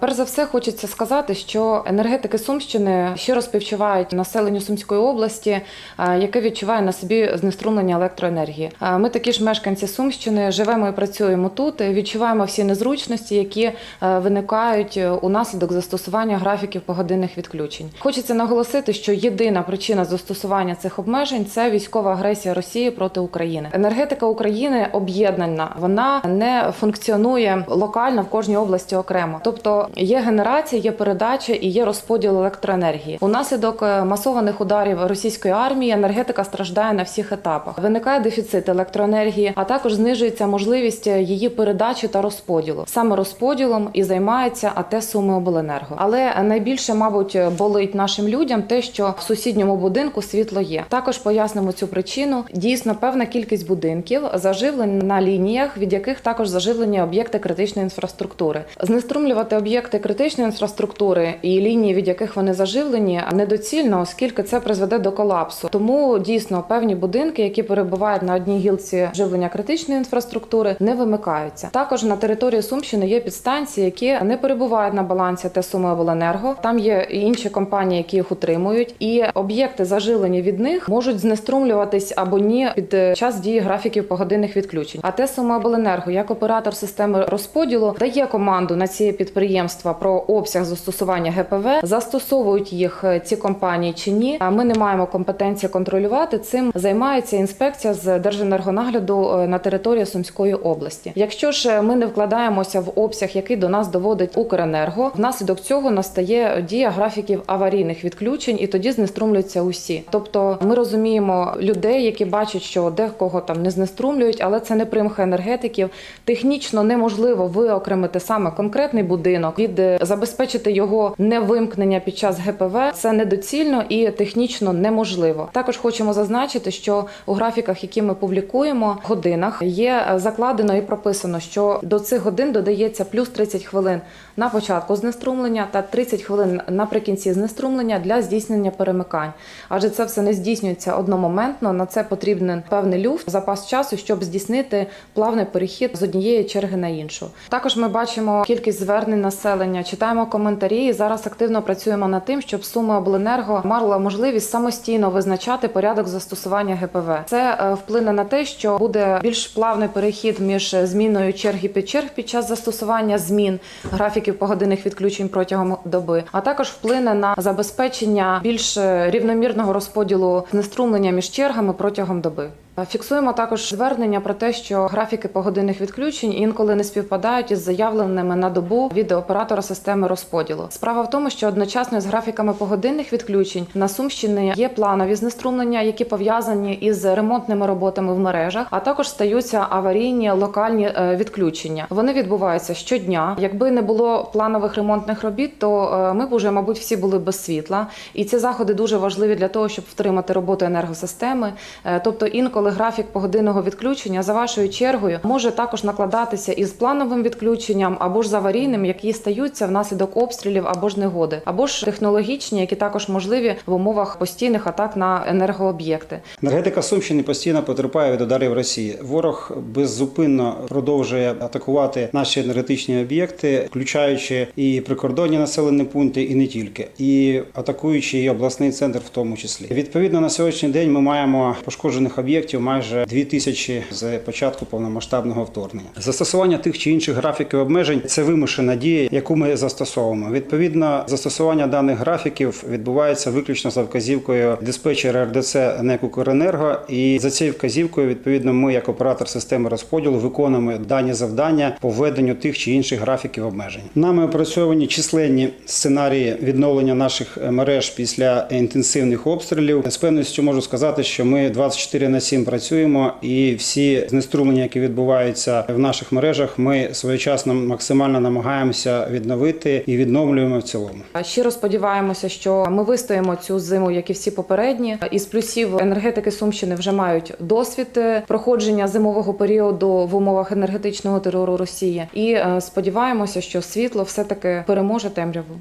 Перш за все, хочеться сказати, що енергетики Сумщини щиро співчувають населенню Сумської області, е, яке відчуває на собі знеструмлення електроенергії. Е, Ми такі ж мешканці Сумщини живемо і працюємо тут, відчуваємо всі незручності, які е, виникають е, унаслідок застосування графіків погодинних відключень. Хочеться наголосити, що єдина причина застосування цих обмежень це військова агресія Росії проти України. Енергетика України об'єднана, вона не функціонує локально в кожній області окремо. Тобто є генерація, є передача і є розподіл електроенергії. Унаслідок е, масованих ударів російської армії енергетика страждає на всіх етапах. Виникає дефіцит електроенергії, а також знижується можливість е, її передачі та розподілу. Саме розподілом і займається АТ Суми Обленерго. Але найбільше, мабуть, болить нашим людям те, що в сусідньому будинку світло є. Також пояснимо цю причину. Дійсно, певна кількість будинків заживлені на лініях, від яких також заживлені об'єкти критичної інфраструктури. Знеструмлювати об'єкти критичної інфраструктури і лінії, від яких вони заживлені, недоцільно, оскільки це призведе до колапсу. Тому дійсно певні будинки, які перебувають на одній гілці живлення критичної інфраструктури, не вимикаються. Також на території Сумщини є підстанції, які не перебувають на балансі ТЕС Суми Обленерго. Там є інші компанії, які їх утримують, і об'єкти заживлені від них можуть знеструмлюватись або ні під е, час дії графіків погодинних відключень. А ТЕС Суми Обленерго, як оператор системи розподілу, дає команду на ці підприємства про обсяг застосування ГПВ. Застосовують їх е, ці компанії чи ні. А ми не маємо компетенції контролювати. Цим займається інспекція з Держенергонагляду е, на території Сумської області. Якщо ж е, ми не вкладаємося в обсяг, який до нас доводить Укренерго, внаслідок цього настає дія графіків аварійних відключень, і тоді знеструмлюються усі. Тобто, ми розуміємо людей, які бачать, що декого там не знеструмлюють, але це не примха енергетиків. Технічно неможливо виокремити саме конкретний будинок від забезпечити його невимкнення під час ГПВ. Це недоцільно і технічно неможливо. Також хочемо зазначити, що у графіках, які ми публікуємо, годинах є е, закладено і прописано, що до цих годин додається плюс 30 хвилин на початку знеструмлення та 30 хвилин наприкінці знеструмлення для здійснення перемикань. Адже це все не здійснюється одномоментно. На це потрібен певний люфт, запас часу, щоб здійснити плавний перехід з однієї черги на іншу. Також ми бачимо кількість звернень населення, читаємо коментарі. і Зараз активно працюємо над тим, щоб суми обленерго мала можливість самостійно визначати порядок застосування ГПВ. Це е, вплине на те, що буде більш плавний перехід між зміною черги під черг під час застосування змін графіків погодинних відключень протягом доби, а також вплине на забезпечення більш е, рівномірного розподілу знеструмлення між чергами протягом доби. Фіксуємо також звернення про те, що графіки погодинних відключень інколи не співпадають із заявленими на добу від оператора системи розподілу. Справа в тому, що одночасно з графіками погодинних відключень на Сумщині є планові знеструмлення, які пов'язані із ремонтними роботами в мережах, а також стаються аварійні локальні е, відключення. Вони відбуваються щодня. Якби не було планових ремонтних робіт, то е, ми б уже, мабуть, всі були без світла. І ці заходи дуже важливі для того, щоб втримати роботу енергосистеми. Е, Тобто, інколи графік погодинного відключення за вашою чергою може також накладатися із плановим відключенням або ж з аварійним, які стаються внаслідок обстрілів або ж негоди, або ж технологічні, які також можливі в умовах постійних атак на енергооб'єкти. Енергетика Сумщини постійно потерпає від ударів Росії. Ворог беззупинно продовжує атакувати наші енергетичні об'єкти, включаючи і прикордонні населені пункти, і не тільки, і атакуючи і обласний центр, в тому числі. Відповідно, на сьогоднішній день ми маємо пошкоджених об'єктів майже дві тисячі з початку повномасштабного вторгнення. Застосування тих чи інших графіків обмежень це вимушена дія, яку ми застосовуємо. Відповідно, застосування даних графіків відбувається виключно за вказівкою диспетчера РДЦ НЕК «Укренерго». І за цією вказівкою, відповідно, ми, як оператор системи розподілу, виконуємо дані завдання по введенню тих чи інших графіків обмежень. Нами опрацьовані численні сценарії відновлення наших мереж після інтенсивних обстрілів. З певністю можу сказати, що ми 24 на 7 працюємо, і всі знеструмлення, які відбуваються в наших мережах, ми своєчасно максимально намагаємося відновити і відновлюємо в цілому. Щиро сподіваємося, що ми вистоїмо цю зиму, як і всі попередні. Із плюсів енергетики Сумщини вже мають досвід проходження зимового періоду в умовах енергетичного терору Росії. І е, сподіваємося, що світло все таки переможе темряву.